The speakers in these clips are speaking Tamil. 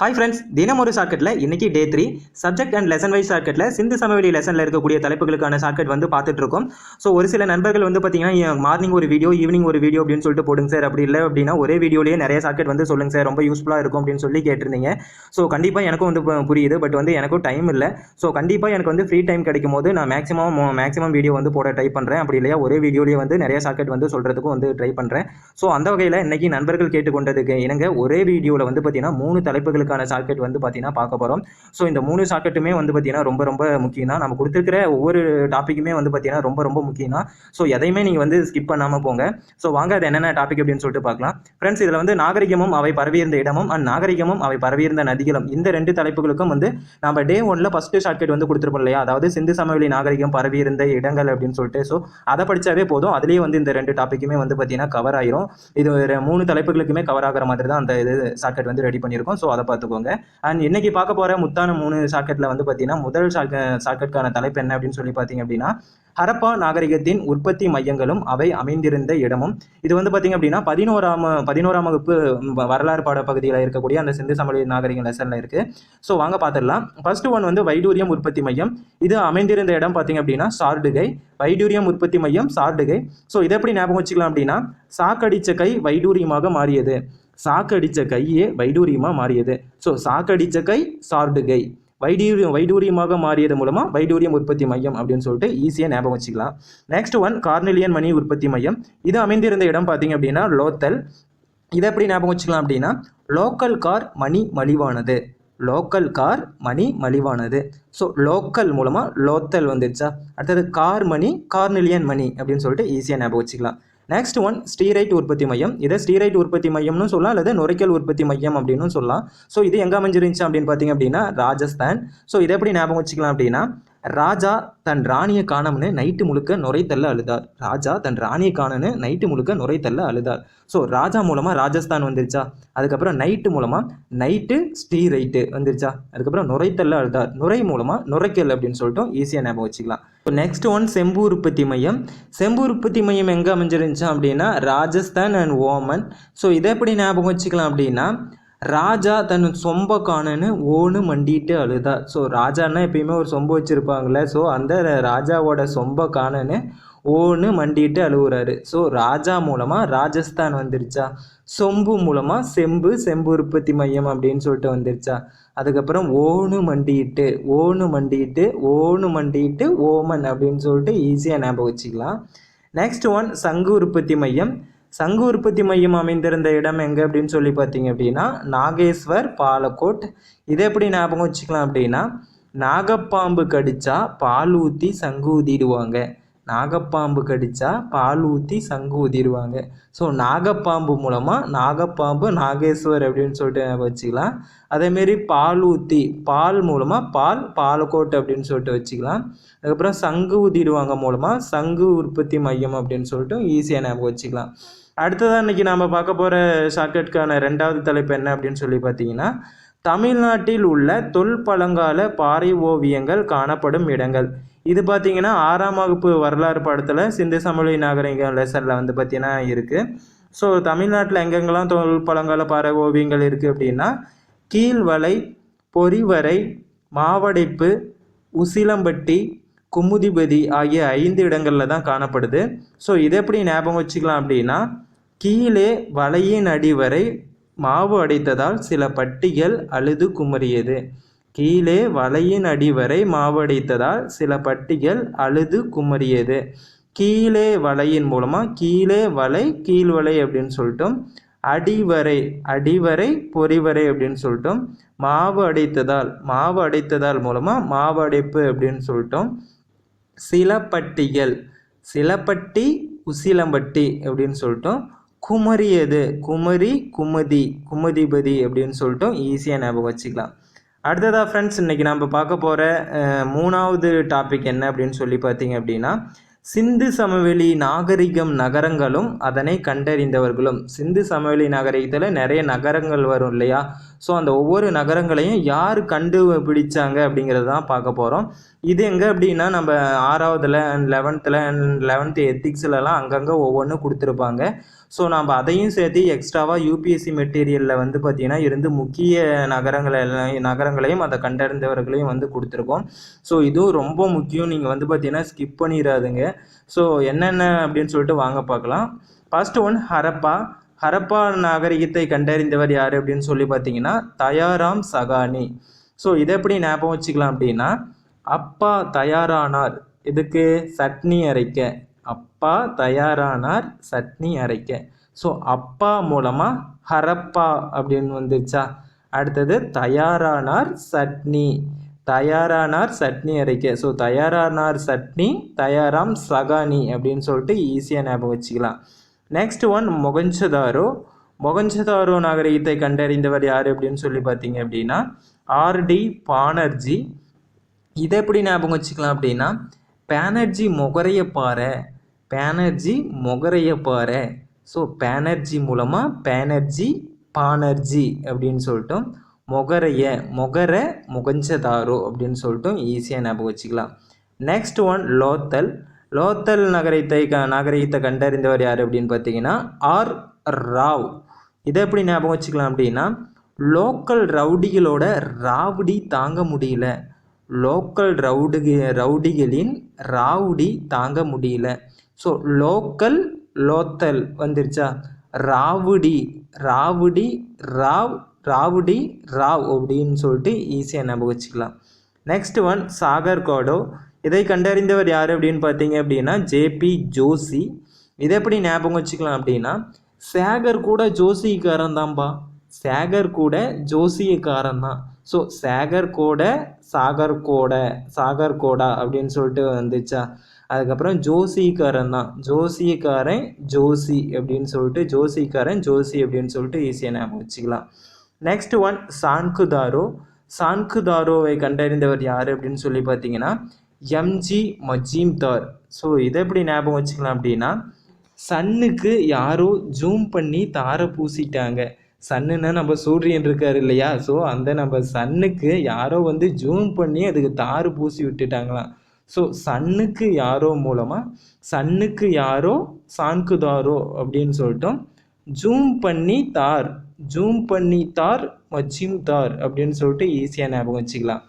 ஹாய் ஃப்ரெண்ட்ஸ் தினம் ஒரு ஷார்ட்கட்டில் இன்றைக்கி day three subject and lesson wise ஷார்ட்கட்டில் Sindhu சமவெளி லெசனில் இருக்கக்கூடிய தலைப்புகளுக்கான ஷார்ட்கட் வந்து பார்த்துட்டு இருக்கோம். ஸோ ஒரு சில நண்பர்கள் வந்து பார்த்தீங்கன்னா மார்னிங் ஒரு வீடியோ ஈவினிங் ஒரு வீடியோ அப்படின்னு சொல்லிட்டு போடுங்க சார் அப்படி இல்லை அப்படின்னா ஒரே வீடியோலேயே நிறைய ஷார்ட்கட் வந்து சொல்லுங்க சார் ரொம்ப யூஸ்ஃபுல்லாக இருக்கும் அப்படின்னு சொல்லி கேட்டிருந்தீங்க. ஸோ கண்டிப்பாக எனக்கும் வந்து புரியுது. பட் வந்து எனக்கும் டைம் இல்லை. ஸோ கண்டிப்பாக எனக்கு வந்து ஃப்ரீ டைம் கிடைக்கும் போது நான் மேக்ஸிமம் மேக்ஸிமம் வீடியோ வந்து போட ட்ரை பண்ணுறேன் அப்படி இல்லையா ஒரே வீடியோலேயே வந்து நிறைய ஷார்ட்கட் வந்து சொல்கிறதுக்கும் வந்து ட்ரை பண்ணுறேன் ஸோ அந்த வகையில் இன்றைக்கி நண்பர்கள் கேட்டுக்கொண்டதுக்கு இணங்க ஒரே வீடியோவில் வந்து பார்த்தீங்கன்னா மூணு தலைப்புகளுக்கான சாக்கெட் வந்து பார்த்தீங்கன்னா பார்க்க போகிறோம் ஸோ இந்த மூணு சாக்கெட்டுமே வந்து பார்த்தீங்கன்னா ரொம்ப ரொம்ப முக்கியம் தான் நம்ம கொடுத்துருக்கிற ஒவ்வொரு டாப்பிக்குமே வந்து பார்த்தீங்கன்னா ரொம்ப ரொம்ப முக்கியம் தான் ஸோ எதையுமே நீங்கள் வந்து ஸ்கிப் பண்ணாமல் போங்க. ஸோ வாங்க அது என்னென்ன டாபிக் அப்படின்னு சொல்லிட்டு பார்க்கலாம். ஃப்ரெண்ட்ஸ் இதில் வந்து நாகரிகமும் அவை பரவியிருந்த இடமும் அண்ட் நாகரிகமும் அவை பரவியிருந்த நதிகளும் இந்த ரெண்டு தலைப்புகளுக்கும் வந்து நம்ம டே ஒன்ல ஃபஸ்ட்டு ஷார்ட்கட் வந்து கொடுத்துருப்போம் இல்லையா? அதாவது சிந்து சமவெளி நாகரிகம் பரவியிருந்த இடங்கள் அப்படின்னு சொல்லிட்டு. ஸோ அதை படிச்சாவே போதும். அதுலேயே வந்து இந்த ரெண்டு டாப்பிக்குமே வந்து பார்த்தீங்கன்னா கவர் ஆயிரும். இது மூணு தலைப்புகளுக்குமே கவர் ஆகிற மாதிரி தான் அந்த இது ஷார்ட்கட் வந்து ரெடி பண்ணியிருக்கோம். ஸோ அதை பார்த்துக்கோங்க. அண்ட் இன்னைக்கு பார்க்க போகிற முத்தான மூணு ஷார்ட்கட்டில் வந்து பார்த்தீங்கன்னா முதல் ஷார்ட்கட்கான தலைப்பு என்ன அப்படின்னு சொல்லி பார்த்தீங்க அப்படின்னா ஹரப்பா நாகரிகத்தின் உற்பத்தி மையங்களும் அவை அமைந்திருந்த இடமும். இது வந்து பார்த்தீங்க அப்படின்னா பதினோராம் பதினோராம் வகுப்பு வரலாறு பாட பகுதியில் இருக்கக்கூடிய அந்த சிந்து சமவெளி நாகரிக லெசனில் இருக்கு. ஸோ வாங்க பார்த்துடலாம். ஃபர்ஸ்ட் ஒன் வந்து வைடூரியம் உற்பத்தி மையம். இது அமைந்திருந்த இடம் பார்த்தீங்க அப்படின்னா சார்டுகை. வைடூரியம் உற்பத்தி மையம் சார்டுகை. ஸோ இதை எப்படி ஞாபகம் வச்சுக்கலாம் அப்படின்னா சாக்கடிச்ச கை வைடூரியமாக மாறியது. சாக்கடிச்ச கையே வைடூரியமாக மாறியது. ஸோ சாக்கடிச்ச கை சார்டு கை. வைடூரியம் வைடூரியமாக மாறியது மூலமாக வைடூரியம் உற்பத்தி மையம் அப்படின்னு சொல்லிட்டு ஈஸியாக ஞாபகம் வச்சுக்கலாம். நெக்ஸ்ட் ஒன் கார்னெலியன் மணி உற்பத்தி மையம். இது அமைந்திருந்த இடம் பார்த்தீங்க அப்படின்னா லோத்தல் இதை எப்படி ஞாபகம் வச்சுக்கலாம் அப்படின்னா லோக்கல் கார் மணி மலிவானது. லோக்கல் கார் மணி மலிவானது. ஸோ லோக்கல் மூலமாக லோத்தல் வந்துருச்சா? அடுத்தது கார் மணி கார்னெலியன் மணி அப்படின்னு சொல்லிட்டு ஈஸியாக ஞாபகம் வச்சுக்கலாம். நெக்ஸ்ட் ஒன் ஸ்டீரைட் உற்பத்தி மையம். இதை ஸ்டீரைட் உற்பத்தி மையம்னு சொல்லலாம் அல்லது நுரைக்கல் உற்பத்தி மையம் அப்படின்னு சொல்லலாம். ஸோ இது எங்கே அமைஞ்சிருந்துச்சு அப்படின்னு பார்த்தீங்க அப்படின்னா ராஜஸ்தான். ஸோ இதை எப்படி ஞாபகம் வச்சுக்கலாம் அப்படின்னா ராஜா தன் ராணியை காணம்னு நைட்டு முழுக்க நுரைத்தள்ள அழுதார். ராஜா தன் ராணியை காணன்னு நைட்டு முழுக்க நுரைத்தள்ள அழுதார். ஸோ ராஜா மூலமாக ராஜஸ்தான் வந்துருச்சா? அதுக்கப்புறம் நைட்டு மூலமாக நைட்டு ஸ்டீ ரைட்டு வந்துருச்சா? அதுக்கப்புறம் நுரைத்தல்ல அழுதார். நுரை மூலமாக நுரைக்கல் அப்படின்னு சொல்லிட்டு ஈஸியாக ஞாபகம் வச்சுக்கலாம். இப்போ நெக்ஸ்ட் ஒன் செம்பு உற்பத்தி மையம். செம்பு உற்பத்தி மையம் எங்கே அமைஞ்சிருந்துச்சு அப்படின்னா ராஜஸ்தான் அண்ட் ஓமன் ஸோ இதை எப்படி ஞாபகம் வச்சுக்கலாம் அப்படின்னா ராஜா தன் சொம்ப காணன்னு ஓன்னு மண்டிட்டு அழுதா. ஸோ ராஜான்னா எப்பயுமே ஒரு சொம்பு வச்சுருப்பாங்களே ஸோ அந்த ராஜாவோட சொம்ப காணன்னு ஓன்னு மண்டிட்டு அழுகுறாரு ஸோ ராஜா மூலமாக ராஜஸ்தான் வந்துருச்சா? சொம்பு மூலமாக செம்பு செம்பு உற்பத்தி மையம் அப்படின்னு சொல்லிட்டு வந்துருச்சா? அதுக்கப்புறம் ஓனு மண்டிட்டு ஓனு மண்டிட்டு ஓனு மண்டிட்டு ஓமன் அப்படின்னு சொல்லிட்டு ஈஸியாக ஞாபகம் வச்சுக்கலாம். நெக்ஸ்ட் ஒன் சங்கு உற்பத்தி மையம். சங்கு உற்பத்தி மையம் அமைந்திருந்த இடம் எங்கே அப்படின்னு சொல்லி பார்த்தீங்க அப்படின்னா நாகேஸ்வர் பாலக்கோட். இதை எப்படி ஞாபகம் வச்சுக்கலாம் அப்படின்னா நாகப்பாம்பு கடிச்சா பால் ஊற்றி சங்கு ஊதிடுவாங்க நாகப்பாம்பு கடிச்சா பால் ஊற்றி சங்கு ஊதிடுவாங்க. ஸோ நாகப்பாம்பு மூலமாக நாகப்பாம்பு நாகேஸ்வர் அப்படின்னு சொல்லிட்டு வச்சுக்கலாம். அதேமாரி பால் ஊற்றி பால் மூலமாக பால் பாலக்கோட் அப்படின்னு சொல்லிட்டு வச்சுக்கலாம். அதுக்கப்புறம் சங்கு ஊதிடுவாங்க மூலமாக சங்கு உற்பத்தி மையம் அப்படின்னு சொல்லிட்டு ஈஸியாக ஞாபகம் வச்சுக்கலாம். அடுத்ததாக இன்றைக்கி நாம் பார்க்க போகிற ஷார்ட்கட்கான ரெண்டாவது தலைப்பு என்ன அப்படின்னு சொல்லி பார்த்தீங்கன்னா தமிழ்நாட்டில் உள்ள தொல்பழங்கால பாறை ஓவியங்கள் காணப்படும் இடங்கள். இது பார்த்தீங்கன்னா ஆறாம் வகுப்பு வரலாறு பாடத்தில் சிந்து சமவெளி நாகரிகம் லெசனில் வந்து பார்த்தீங்கன்னா இருக்குது ஸோ தமிழ்நாட்டில் எங்கெங்கெல்லாம் தொல்பழங்கால பாறை ஓவியங்கள் இருக்குது அப்படின்னா கீழ்வலை பொறிவரை மாவடைப்பு உசிலம்பட்டி குமுதிபதி ஆகிய ஐந்து இடங்களில் தான் காணப்படுது. ஸோ இதை எப்படி ஞாபகம் வச்சுக்கலாம் அப்படின்னா கீழே வலையின் அடிவரை மாவு அடைத்ததால் சில பட்டிகள் அழுது குமரியது கீழே வலையின் அடிவரை மாவடைத்ததால் சில பட்டிகள் அழுது குமரியது கீழே வலையின் மூலமாக கீழே வலை கீழ்வலை அப்படின்னு சொல்லிட்டோம். அடிவரை அடிவரை பொறிவரை அப்படின்னு சொல்லிட்டோம். மாவு அடைத்ததால் மாவு அடைத்ததால் மூலமாக மாவு அடைப்பு அப்படின்னு சொல்லிட்டோம். சிலப்பட்டிகள் சிலப்பட்டி உசிலம்பட்டி அப்படின்னு சொல்லிட்டோம். குமரியது குமரி குமதி குமதிபதி அப்படின்னு சொல்லிட்டோம். ஈஸியாக ஞாபகம் வச்சுக்கலாம். அடுத்ததாக ஃப்ரெண்ட்ஸ் இன்றைக்கி நம்ம பார்க்க போகிற மூணாவது டாபிக் என்ன அப்படின்னு சொல்லி பார்த்தீங்க அப்படின்னா சிந்து சமவெளி நாகரிகம் நகரங்களும் அதனை கண்டறிந்தவர்களும். சிந்து சமவெளி நாகரிகத்தில் நிறைய நகரங்கள் வரும் இல்லையா? ஸோ அந்த ஒவ்வொரு நகரங்களையும் யார் கண்டுபிடிச்சாங்க அப்படிங்கிறது தான் பார்க்க போகிறோம் இது எங்கே அப்படின்னா நம்ம ஆறாவதுல அண்ட் லெவன்த்தில் அண்ட் லெவன்த்து எத்திக்ஸ்லலாம் அங்கங்கே ஒவ்வொன்றும் கொடுத்துருப்பாங்க. ஸோ நம்ம அதையும் சேர்த்து எக்ஸ்ட்ராவாக யூபிஎஸ்சி மெட்டீரியலில் வந்து பார்த்திங்கன்னா இருந்து முக்கிய நகரங்களை எல்லாம் நகரங்களையும் அதை கண்டறிந்தவர்களையும் வந்து கொடுத்துருக்கோம். ஸோ இதுவும் ரொம்ப முக்கியம். நீங்கள் வந்து பார்த்தீங்கன்னா ஸ்கிப் பண்ணிடாதுங்க ஸோ என்னென்ன அப்படின்னு சொல்லிட்டு வாங்க பார்க்கலாம். First one Harappa. ஹரப்பா நாகரிகத்தை கண்டறிந்தவர் யார் அப்படின்னு சொல்லி பார்த்தீங்கன்னா தயாராம் சகானி. ஸோ இதை எப்படி ஞாபகம் வச்சுக்கலாம் அப்படின்னா அப்பா தயாரானார். இதுக்கு சட்னி அரைக்க. அப்பா தயாரானார் சட்னி அரைக்க. ஸோ அப்பா மூலமாக ஹரப்பா அப்படின்னு வந்துச்சா அடுத்தது தயாரானார் சட்னி. தயாரானார் சட்னி அரைக்க. ஸோ தயாரானார் சட்னி தயாராம் சகானி அப்படின்னு சொல்லிட்டு ஈஸியாக ஞாபகம் வச்சுக்கலாம். நெக்ஸ்ட் ஒன் மொகஞ்சதாரோ மொகஞ்சதாரோ நாகரிகத்தை கண்டறிந்தவர் யார் அப்படின்னு சொல்லி பார்த்தீங்க அப்படின்னா ஆர்டி பானர்ஜி இதை எப்படி ஞாபகம் வச்சுக்கலாம் அப்படின்னா பேனர்ஜி மொகரைய பாறை. பேனர்ஜி மொகரைய பாறை. ஸோ பேனர்ஜி மூலமாக பேனர்ஜி பானர்ஜி அப்படின்னு சொல்லிட்டோம். மொகரைய மொகர முகஞ்சதாரோ அப்படின்னு சொல்லிட்டு ஈஸியாக ஞாபகம் வச்சுக்கலாம். நெக்ஸ்ட் ஒன் லோத்தல் லோத்தல் நகரத்தை க நாகரிகத்தை கண்டறிந்தவர் யார் அப்படின்னு பார்த்தீங்கன்னா ஆர். ராவ். இதை எப்படி ஞாபகம் வச்சுக்கலாம் அப்படின்னா லோக்கல் ரவுடிகளோட ராவுடி தாங்க முடியல. லோக்கல் ரவுடி ரவுடிகளின் ராவுடி தாங்க முடியல. ஸோ லோக்கல் லோத்தல் வந்துருச்சா? Rowdy rowdy Rao rowdy Rao அப்படின்னு சொல்லிட்டு ஈஸியாக ஞாபகம் வச்சுக்கலாம். நெக்ஸ்ட் ஒன் சாகர் கோடோ. இதை கண்டறிந்தவர் யார் அப்படின்னு பார்த்தீங்க அப்படின்னா ஜேபி ஜோசி இதை எப்படி ஞாபகம் வச்சுக்கலாம் அப்படின்னா சேகர் கூட ஜோசிக்காரன் தான்பா சேகர் கூட ஜோசியக்காரன் தான் ஸோ சேகர் கூட சாகர் கோட சாகர் கோடா அப்படின்னு சொல்லிட்டு வந்துச்சா. அதுக்கப்புறம் ஜோசிக்காரன் தான் ஜோசியக்காரன் ஜோசி அப்படின்னு சொல்லிட்டு ஜோசிக்காரன் ஜோசி அப்படின்னு சொல்லிட்டு ஈஸியாக ஞாபகம் வச்சுக்கலாம். Next one Chanhudaro. சான்குதாரோவை கண்டறிந்தவர் யார் அப்படின்னு சொல்லி பார்த்தீங்கன்னா எம்ஜி மஜீம்தார் ஸோ இதை எப்படி ஞாபகம் வச்சுக்கலாம் அப்படின்னா சன்னுக்கு யாரோ ஜூம் பண்ணி தாரை பூசிட்டாங்க. சன்னுன்னா நம்ம சூரியன் இருக்கார் இல்லையா? ஸோ அந்த நம்ம சன்னுக்கு யாரோ வந்து ஜூம் பண்ணி அதுக்கு தாறு பூசி விட்டுட்டாங்களாம். ஸோ சன்னுக்கு யாரோ மூலமாக சன்னுக்கு யாரோ சான்குதாரோ அப்படின்னு சொல்லிட்டோம். ஜூம் பண்ணி தார் ஜூம் பண்ணி தார் மச்சிம் தார் அப்படின்னு சொல்லிட்டு ஈஸியாக ஞாபகம் வச்சுக்கலாம்.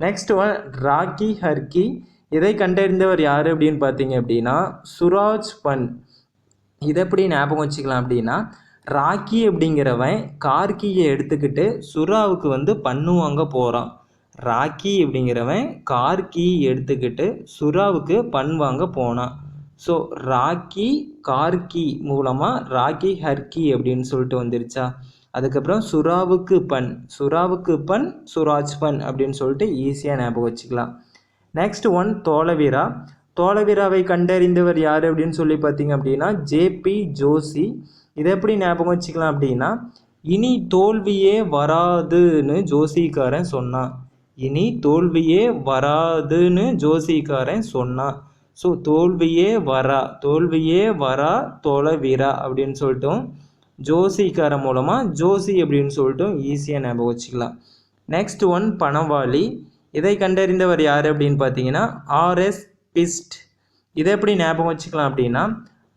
நெக்ஸ்ட் ஒன் ராக்கி ஹர்கி இதை கண்டறிந்தவர் யார் அப்படின்னு பார்த்தீங்க அப்படின்னா சுராஜ் பன் இதை எப்படி ஞாபகம் வச்சுக்கலாம் அப்படின்னா ராக்கி அப்படிங்கிறவன் கார்கியை எடுத்துக்கிட்டு சுறாவுக்கு வந்து பண்ணுவாங்க போகிறான் ராக்கி அப்படிங்கிறவன் கார்கி எடுத்துக்கிட்டு சுறாவுக்கு பண் வாங்க போனான். ஸோ ராக்கி கார்கி மூலமாக ராக்கி ஹர்கி அப்படின்னு சொல்லிட்டு வந்துருச்சா? அதுக்கப்புறம் சுறாவுக்கு பண் சுறாவுக்கு பண் சுராஜ் பண் அப்படின்னு சொல்லிட்டு ஈஸியாக ஞாபகம் வச்சுக்கலாம். நெக்ஸ்ட் ஒன் தோலவீரா தோலவீராவை கண்டறிந்தவர் யார் அப்படின்னு சொல்லி பார்த்தீங்க அப்படின்னா ஜேபி ஜோசி இதை எப்படி ஞாபகம் வச்சுக்கலாம் அப்படின்னா இனி தோல்வியே வராதுன்னு ஜோசிக்காரன் சொன்னான். இனி தோல்வியே வராதுன்னு ஜோசிக்காரன் சொன்னான். ஸோ தோல்வியே வரா தோல்வியே வரா தோலவீரா அப்படின்னு சொல்லிட்டோம் ஜோசிக்காரன் மூலமாக ஜோசி அப்படின்னு சொல்லிட்டு ஈஸியாக ஞாபகம் வச்சுக்கலாம். Next one Banawali. இதை கண்டறிந்தவர் யார் அப்படின்னு பார்த்தீங்கன்னா ஆர்எஸ் பிஸ்ட் இதை எப்படி ஞாபகம் வச்சுக்கலாம் அப்படின்னா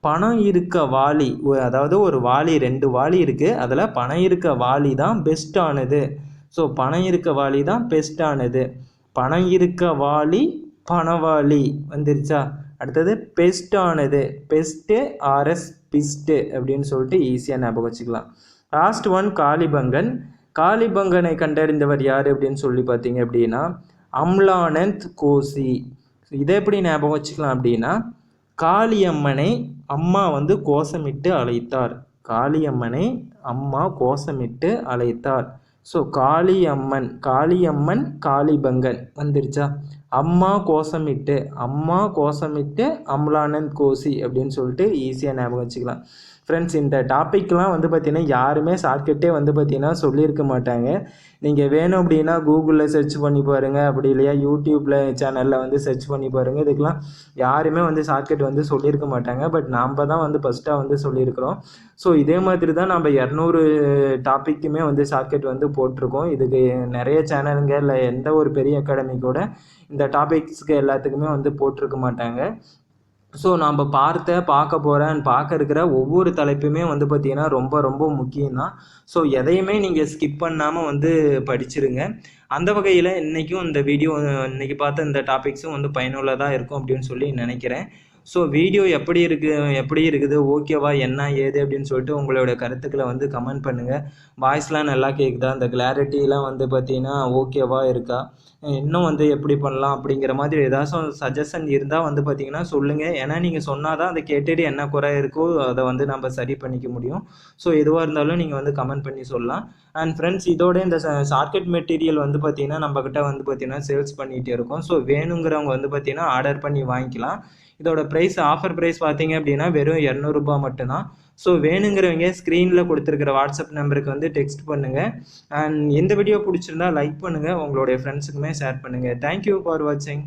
பணம் இருக்க வாளி அதாவது ஒரு வாளி ரெண்டு வாளி இருக்குது அதில் பணம் இருக்க வாளி தான் பெஸ்ட்டானது ஸோ பணம் இருக்க வாளி தான் பெஸ்ட்டானது பணம் இருக்க வாளி பணவாளி. வந்துருச்சா? அடுத்தது பெஸ்ட்டானது பெஸ்ட்டு ஆர்எஸ் பிஸ்ட்டு அப்படின்னு சொல்லிட்டு ஈஸியாக ஞாபகம் வச்சுக்கலாம். லாஸ்ட் ஒன் காளிபங்கன் காளிபங்கனை கண்டறிந்தவர் யார் அப்படின்னு சொல்லி பார்த்தீங்க அப்படின்னா அம்லானந்த் கோசி இதை எப்படி ஞாபகம் வச்சுக்கலாம் அப்படின்னா காளியம்மனை அம்மா வந்து கோஷமிட்டு அழைத்தார். காளியம்மனை அம்மா கோஷமிட்டு அழைத்தார். ஸோ காளியம்மன் காளியம்மன் காளிபங்கன் வந்துருச்சா? அம்மா கோஷமிட்டு அம்மா கோஷமிட்டு அம்லானந்த் கோசி அப்படின்னு சொல்லிட்டு ஈஸியாக ஞாபகம் வச்சுக்கலாம். ஃப்ரெண்ட்ஸ் இந்த டாப்பிக்லாம் வந்து பார்த்தீங்கன்னா யாருமே ஷார்ட்கட்டே வந்து பார்த்திங்கன்னா சொல்லியிருக்க மாட்டாங்க. நீங்கள் வேணும் அப்படின்னா கூகுளில் சர்ச் பண்ணி பாருங்கள் அப்படி இல்லையா யூடியூப்பில் சேனலில் வந்து சர்ச் பண்ணி பாருங்கள் இதுக்கெலாம் யாருமே வந்து ஷார்ட்கட் வந்து சொல்லியிருக்க மாட்டாங்க. பட் நாம் தான் வந்து ஃபஸ்ட்டாக வந்து சொல்லியிருக்கிறோம். ஸோ இதே மாதிரி தான் நம்ம இரநூறு டாப்பிக்குமே வந்து ஷார்ட்கட் வந்து போட்டிருக்கோம். இதுக்கு நிறைய சேனலுங்க இல்லை எந்த ஒரு பெரிய அகாடமி கூட இந்த டாபிக்ஸ்க்கு எல்லாத்துக்குமே வந்து போட்டிருக்க மாட்டாங்க. ஸோ நாம் பார்த்த பார்க்க போகிறேன் பார்க்க இருக்கிற ஒவ்வொரு தலைப்புமே வந்து பார்த்திங்கன்னா ரொம்ப ரொம்ப முக்கியம்தான். ஸோ எதையுமே நீங்கள் ஸ்கிப் பண்ணாமல் வந்து படிச்சிருங்க. அந்த வகையில் இன்றைக்கும் இந்த வீடியோ இன்றைக்கி பார்த்த இந்த டாபிக்ஸும் வந்து பயனுள்ளதாக இருக்கும் அப்படின்னு சொல்லி நினைக்கிறேன். ஸோ வீடியோ எப்படி இருக்குது எப்படி இருக்குது ஓகேவா என்ன ஏது அப்படின்னு சொல்லிட்டு உங்களோட கருத்துக்களை வந்து கமெண்ட் பண்ணுங்கள் வாய்ஸ்லாம் நல்லா கேட்குதா இந்த கிளாரிட்டிலாம் வந்து பார்த்தீங்கன்னா ஓகேவா இருக்கா? இன்னும் வந்து எப்படி பண்ணலாம் அப்படிங்கிற மாதிரி ஏதாச்சும் சஜஷன் இருந்தால் வந்து பார்த்தீங்கன்னா சொல்லுங்கள் ஏன்னா நீங்கள் சொன்னால் தான் அதை கேட்டுட்டு என்ன குறை இருக்கோ அதை வந்து நம்ம சரி பண்ணிக்க முடியும். ஸோ எதுவாக இருந்தாலும் நீங்கள் வந்து கமெண்ட் பண்ணி சொல்லலாம். அண்ட் ஃப்ரெண்ட்ஸ் இதோட இந்த ஷார்ட்கட் மெட்டீரியல் வந்து பார்த்தீங்கன்னா நம்மக்கிட்ட வந்து பார்த்தீங்கன்னா சேல்ஸ் பண்ணிகிட்டே இருக்கோம். ஸோ வேணுங்கிறவங்க வந்து பார்த்தீங்கன்னா ஆர்டர் பண்ணி வாங்கிக்கலாம். இதோட ப்ரைஸ் ஆஃபர் ப்ரைஸ் பார்த்தீங்க அப்படின்னா வெறும் இரநூறுபா மட்டும்தான். ஸோ வேணுங்கிறவங்க ஸ்க்ரீனில் கொடுத்துருக்கிற வாட்ஸ்அப் நம்பருக்கு வந்து டெக்ஸ்ட் பண்ணுங்கள் அண்ட் எந்த வீடியோ பிடிச்சிருந்தா லைக் பண்ணுங்கள் உங்களுடைய ஃப்ரெண்ட்ஸுக்குமே ஷேர் பண்ணுங்கள் தேங்க்யூ ஃபார் வாட்சிங்